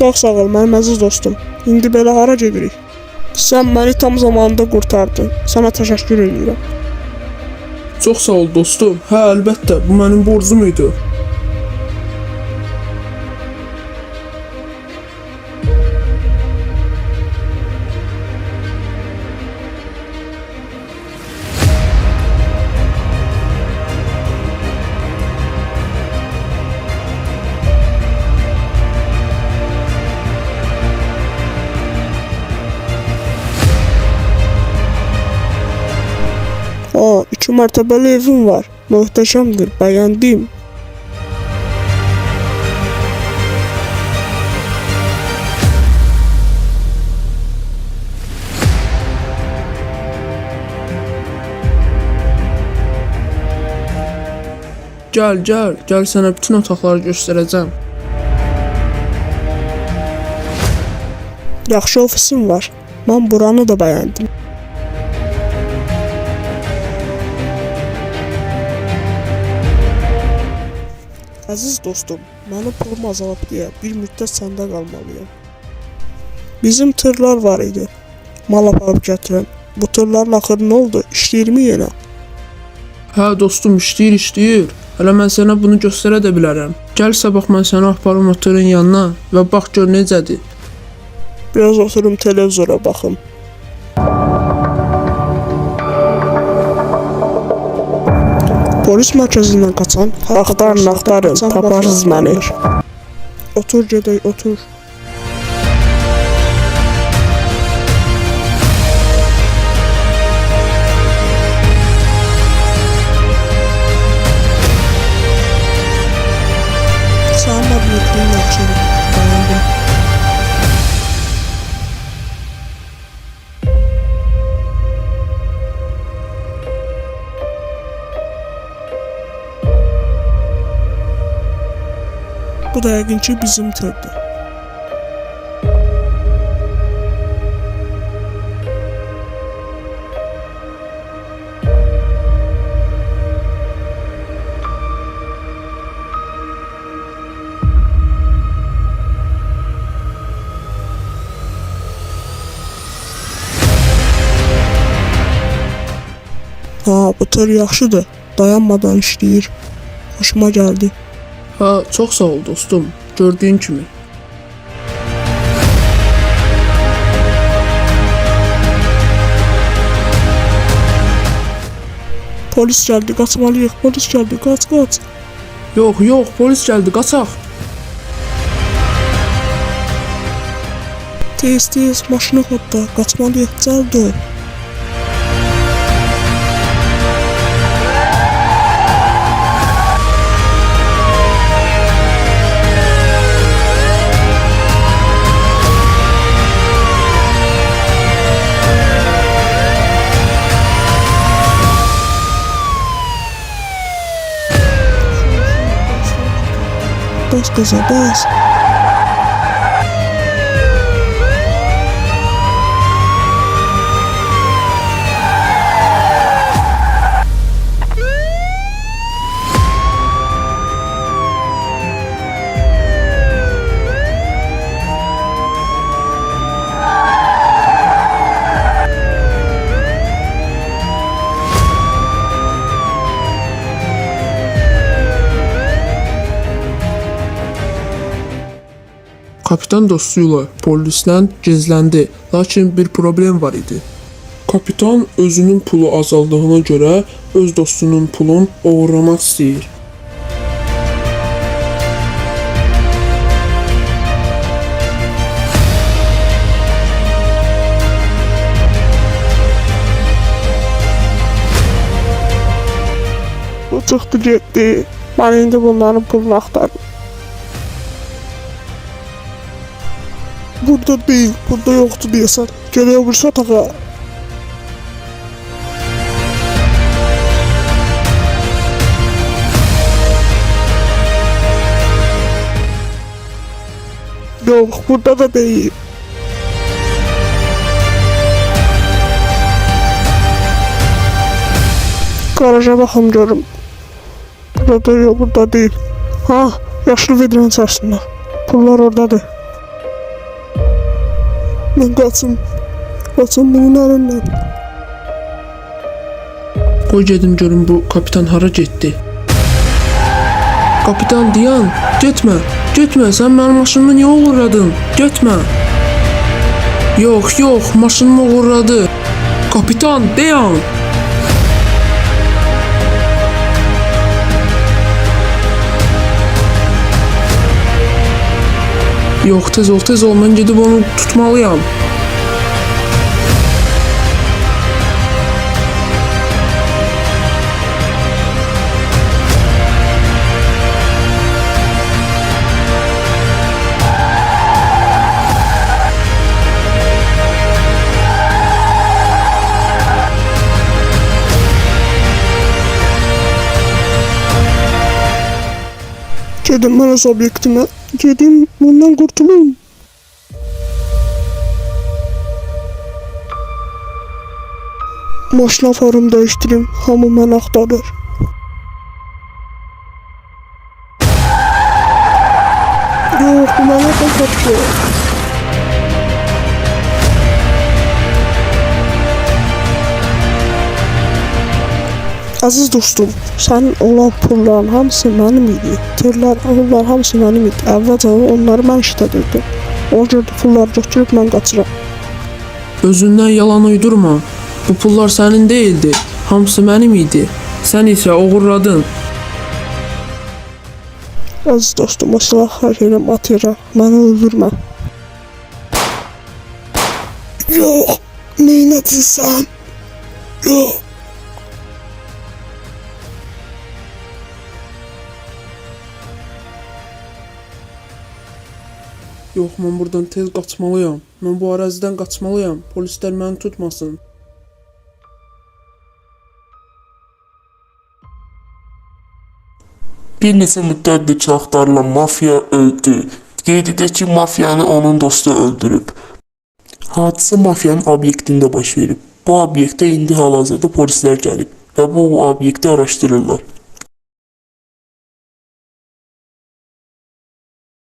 Çox sağ ol mənim əziz dostum. İndi belə hara gedirik? Sən məni tam zamanında qurtardın. Sənə təşəkkür edirəm. Çox sağ ol dostum. Hə, əlbəttə, bu mənim borcum idi. İki mərtəbəli evim var. Möhtəşəmdir, bəyəndim. Gəl, gəl, gəl sənə bütün otaqları göstərəcəm. Yaxşı ofisim var. Mən buranı da bəyəndim. Əziz dostum, mənim pulum azalıb deyə bir müddət səndə qalmalıyam. Bizim tırlar var idi. Mal aparıb gətirən. Bu tırların axırı nə oldu? İşləyirmi yenə? Hə, dostum, işləyir, işləyir. Hələ mən sənə bunu göstərə də bilərəm. Gəl sabah mən səni aparım motorun yanına və bax gör necədir. Biraz oturum televizora baxım. Polis mərkəzindən qaçan, axtarın, axtarın, taparsınız məni. Otur gedək, otur. Bu da ki bizim tırdır. Ha, bu tır yaxşıdır. Dayanmadan işləyir. Xoşuma gəldi. Hə, çox sağ ol dostum. Gördüyün kimi. Polis gəldi, qaçmalıyıq. Polis gəldi, qaç, qaç. Yox, yox, polis gəldi, qaçaq. Tez, tez, maşını xodda, qaçmalıyıq, cəld ol. точка забылась. Kapitan dostuyla polisdən gizləndi, lakin bir problem var idi. Kapitan özünün pulu azaldığına görə öz dostunun pulun oğurlamaq istəyir. Bu çıxdı getdi. Mən indi bunların pulunu axtarım. Burada değil, burada yoktu deyəsən. Gedək birisi otağa. Yok, burada da değil. Garaja baxım görüm. Burada da yok, burada değil. Ha, yaşlı vedranın içərisində. Pullar oradadır. Qaçım. Qaçım bunun əlindən. Qoy görüm bu kapitan hara getdi. Kapitan dayan, getmə. Getmə, sən mənim maşınımı niyə oğurladın? Getmə. Yox, yox, maşınımı oğurladı. Kapitan, dayan. Yox, tez ol, tez ol. Mən gedib onu tutmalıyam. Gedim mən öz obyektimə. Gedim bundan qurtulum. Maşın aparım dəyişdirim. Hamı məni axtarır. Yox, bu mənə qəzəbdir. Aziz dostum, sənin olan pulların hamısı mənim idi. Tırlar, pullar hamısı mənim idi. Əvvəlcə onları mən işlədirdim. O gördü pulları götürüb mən qaçıram. Özündən yalan uydurma. Bu pullar sənin değildi. Hamısı mənim idi. Sən isə oğurladın. Aziz dostum, o silah hər yerə atacaq. Məni öldürmə. Yox, neynədin sən? Yox. Yox, mən buradan tez qaçmalıyam. Mən bu ərazidən qaçmalıyam. Polislər məni tutmasın. Bir neçə müddətdir ki, axtarılan mafiya öldü. Qeyd edək ki, mafiyanı onun dostu öldürüb. Hadisə mafiyanın obyektində baş verib. Bu obyektə indi hal-hazırda polislər gəlib və bu obyekti araşdırırlar.